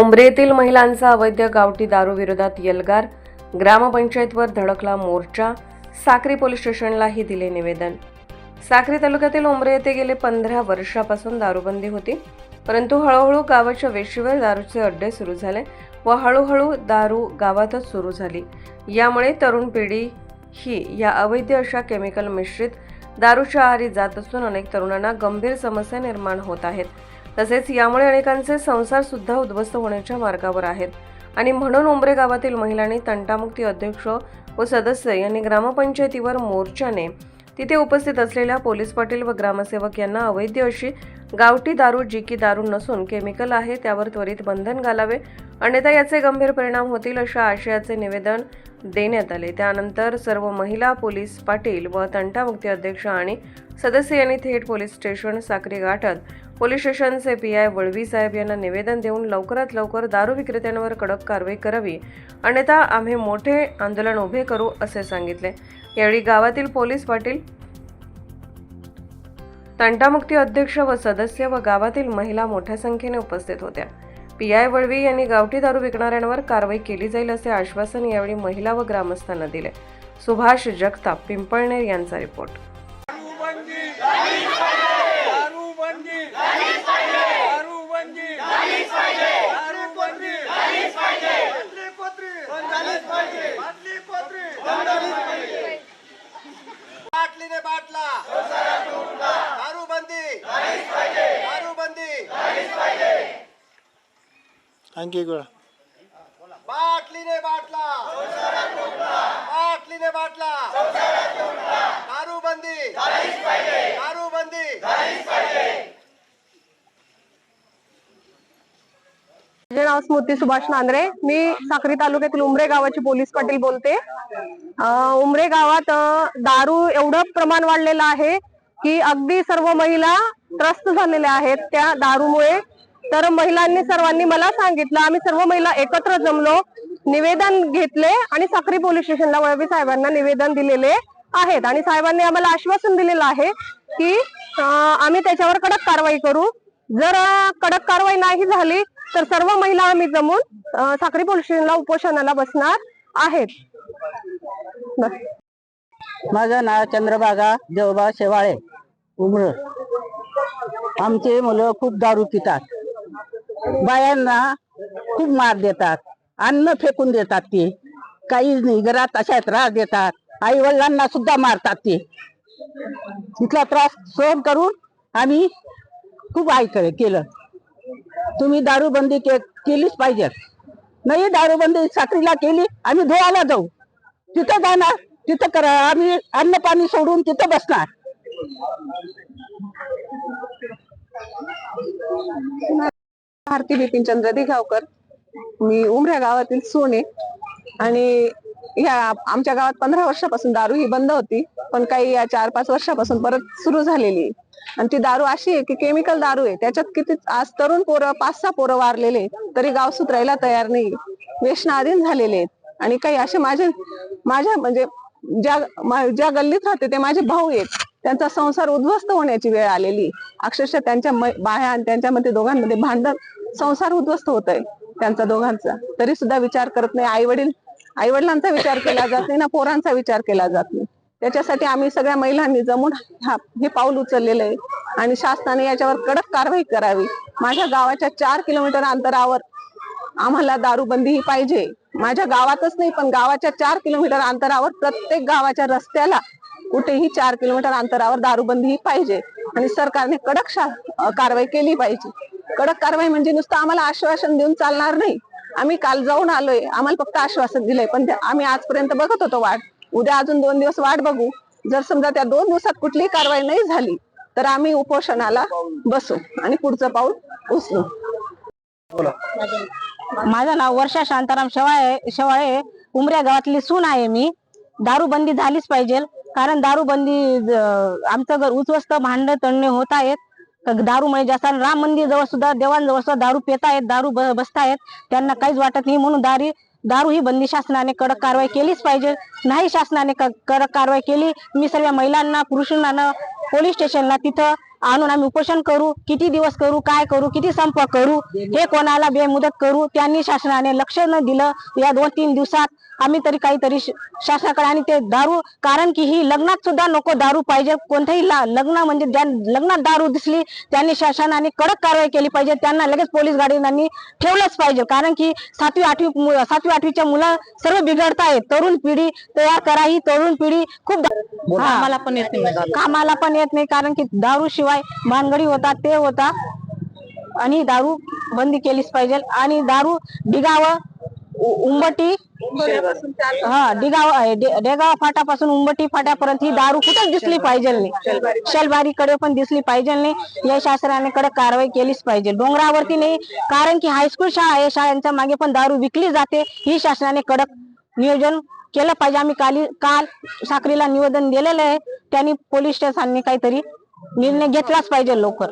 उंबरे महिलांचा अवैध गावठी दारू विरोधात यलगार ग्रामपंचायतवर धडकला मोर्चा. साक्री पोलीस स्टेशनलाही दिले निवेदन. साक्री तालुक्यातील उंबरे येथे गेले पंधरा वर्षापासून दारूबंदी होती. परंतु हळूहळू गावाच्या वेशीवर दारूचे अड्डे सुरू झाले व हळूहळू दारू गावातच सुरू झाली. यामुळे तरुण पिढी ही या अवैध अशा केमिकल मिश्रित दारूच्या आहारी जात असून अनेक तरुणांना गंभीर समस्या निर्माण होत आहेत. तसेच यामुळे अनेकांचे संसार सुद्धा उद्ध्वस्त होण्याच्या मार्गावर आहेत. आणि म्हणून उंबरे गावातील महिलांनी तंटामुक्ती अध्यक्ष व सदस्य यांनी ग्रामपंचायतीवर मोर्चाने तिथे उपस्थित असलेल्या पोलीस पाटील व ग्रामसेवक यांना अवैध अशी गावठी दारू जी की दारू नसून केमिकल आहे त्यावर त्वरित बंधन घालावे अन्यथा याचे गंभीर परिणाम होतील अशा आशयाचे निवेदन देण्यात आले. त्यानंतर सर्व महिला पोलीस पाटील व तंटामुक्ती अध्यक्ष आणि सदस्य यांनी थेट पोलीस स्टेशन साक्री गाठत पोलीस स्टेशनचे पी आय वळवी साहेब यांना निवेदन देऊन लवकरात लवकर दारू विक्रेत्यांवर कडक कारवाई करावी. अन्यथा आम्ही मोठे आंदोलन उभे करू असे सांगितले. यावेळी गावातील पोलीस पाटील तंटामुक्ती अध्यक्ष व सदस्य व गावातील महिला मोठ्या संख्येने उपस्थित होत्या. पी आय वळवी यांनी गावठी दारू विकणाऱ्यांवर कारवाई केली जाईल असे आश्वासन यावेळी महिला व ग्रामस्थांना दिले. सुभाष जगताप पिंपळनेर यांचा रिपोर्ट दारूबंदी दारूबंदी दारूबंदी दारूबंदी बाटली कोत्री बंद झालीच पाहिजे. बाटली बंद पाहिजे. बाटलीने बाटला. दारूबंदी. दारूबंदी. आणखी गोळा बाटलीने बाटला. बाटलीने बाटला. दारूबंदी. दारूबंदी. माझे नाव स्मृती सुभाष नांद्रे. मी साखरी तालुक्यातील उमरे गावाची पोलीस पाटील बोलते. उमरे गावात दारू एवढं प्रमाण वाढलेलं आहे की अगदी सर्व महिला त्रस्त झालेल्या आहेत त्या दारूमुळे. तर महिलांनी सर्वांनी मला सांगितलं आम्ही सर्व महिला एकत्र जमलो निवेदन घेतले आणि साखरी पोलीस स्टेशनला वळवी साहेबांना निवेदन दिलेले आहेत. आणि साहेबांनी आम्हाला आश्वासन दिलेलं आहे की आम्ही त्याच्यावर कडक कारवाई करू. जर कडक कारवाई नाही झाली तर सर्व महिला आम्ही जमून साखरी साक्री पोलीस स्टेशनला उपोषणाला बसणार आहेत. माझं नाव चंद्रभागा देवबा शेवाळे उमर. आमचे मुलं खूप दारू पितात. बायांना खूप मार देतात. अन्न फेकून देतात ते. काहीच नाही घरात अशा त्रास देतात. आई वडिलांना सुद्धा मारतात ते. इथला त्रास सहन करून आम्ही खूप ऐक केलं. तुम्ही दारूबंदी के, केलीच पाहिजे. नाही दारूबंदी साखरीला केली आम्ही धुवाला जाऊ. तिथं जाणार तिथं करा आम्ही अन्न पाणी सोडून तिथं बसणार. भारती बिपिन चंद्र दिघावकर मी उमऱ्या गावातील सोने आणि या आमच्या गावात पंधरा वर्षापासून दारू ही बंद होती पण काही या चार पाच वर्षापासून परत सुरू झालेली आहे. आणि ती दारू अशी आहे की केमिकल दारू आहे. त्याच्यात किती आज तरुण पोरं पाच सहा पोरं वारलेले तरी गाव सुधरायला तयार नाही व्यसनाधीन झालेले आहेत. आणि काही असे माझे माझ्या म्हणजे ज्या ज्या गल्लीत राहते ते माझे भाऊ आहेत. त्यांचा संसार उद्ध्वस्त होण्याची वेळ आलेली अक्षरशः त्यांच्या बाह्या बाया आणि त्यांच्यामध्ये दोघांमध्ये भांडण संसार उद्ध्वस्त होत आहे त्यांचा दोघांचा. तरी सुद्धा विचार करत नाही. आई वडील आई वडिलांचा विचार केला जात नाही ना पोरांचा विचार केला जात नाही. त्याच्यासाठी आम्ही सगळ्या महिलांनी जमून हे पाऊल उचललेलं आहे. आणि शासनाने याच्यावर कडक कारवाई करावी. माझ्या गावाच्या चार किलोमीटर अंतरावर आम्हाला दारूबंदी ही पाहिजे. माझ्या गावातच नाही पण गावाच्या चार किलोमीटर अंतरावर प्रत्येक गावाच्या रस्त्याला कुठेही चार किलोमीटर अंतरावर दारूबंदी ही पाहिजे. आणि सरकारने कडक कारवाई केली पाहिजे. कडक कारवाई म्हणजे नुसतं आम्हाला आश्वासन देऊन चालणार नाही. आम्ही काल जाऊन आलोय. आम्हाला फक्त आश्वासन दिलंय. पण आम्ही आजपर्यंत बघत होतो वाट. उद्या अजून दोन दिवस वाट बघू. जर समजा त्या दोन दिवसात कुठलीही कारवाई नाही झाली तर आम्ही उपोषणाला बसू आणि पुढचं पाऊल उचलू. माझं नाव वर्षा शांताराम शेवाळे शेवाळे. उमऱ्या गावातली सून आहे मी. दारूबंदी झालीच पाहिजे कारण दारूबंदी आमचं घर उद्ध्वस्त भांडण तणणे होत आहेत. तर दारूमुळे जास्त राम मंदिर जवळ सुद्धा देवांजवळ सुद्धा दारू पितायत दारू बसतायत. त्यांना काहीच वाटत नाही म्हणून दारी दारू ही बंदी शासनाने कडक कारवाई केलीच पाहिजे. नाही शासनाने कडक कारवाई केली मी सर्व महिलांना पुरुषांना पोलीस स्टेशनला तिथं आणून आम्ही उपोषण करू किती दिवस करू काय करू किती संप करू हे कोणाला बेमुदत करू त्यांनी शासनाने लक्ष न दिलं या दोन तीन दिवसात आम्ही तरी काहीतरी शासनाकडे आणि ते दारू कारण की ही लग्नात सुद्धा नको दारू पाहिजे कोणत्याही लग्न म्हणजे लग्नात दारू दिसली त्यांनी शासनाने कडक कारवाई केली पाहिजे त्यांना लगेच पोलीस गाडीनांनी ठेवलंच पाहिजे कारण की सातवी आठवी सातवी आठवीच्या मुलं सर्व बिघडतायत तरुण पिढी तयार करा ही तरुण पिढी खूप कामाला पण येत नाही. कामाला पण येत नाही कारण की दारू शिवाय भानगडी होता ते होता. आणि दारू बंदी केलीच पाहिजे. आणि दारू डिगाव उंबटी. हा डिगाव डेगाव फाटापासून उंबटी फाट्यापर्यंत ही दारू कुठेच दिसली पाहिजे नाही. शलबारीकडे पण दिसली पाहिजे नाही. या शासनाने कारवाई केलीच पाहिजे. डोंगरावरती नाही कारण की हायस्कूल शाळा आहे. शाळांच्या मागे पण दारू विकली जाते. ही शासनाने कडक नियोजन केलं पाहिजे. आम्ही काली काल साखरीला निवेदन दिलेलं आहे. त्यांनी पोलीस स्टेशनने काहीतरी निर्णय घेतलाच पाहिजे लवकर.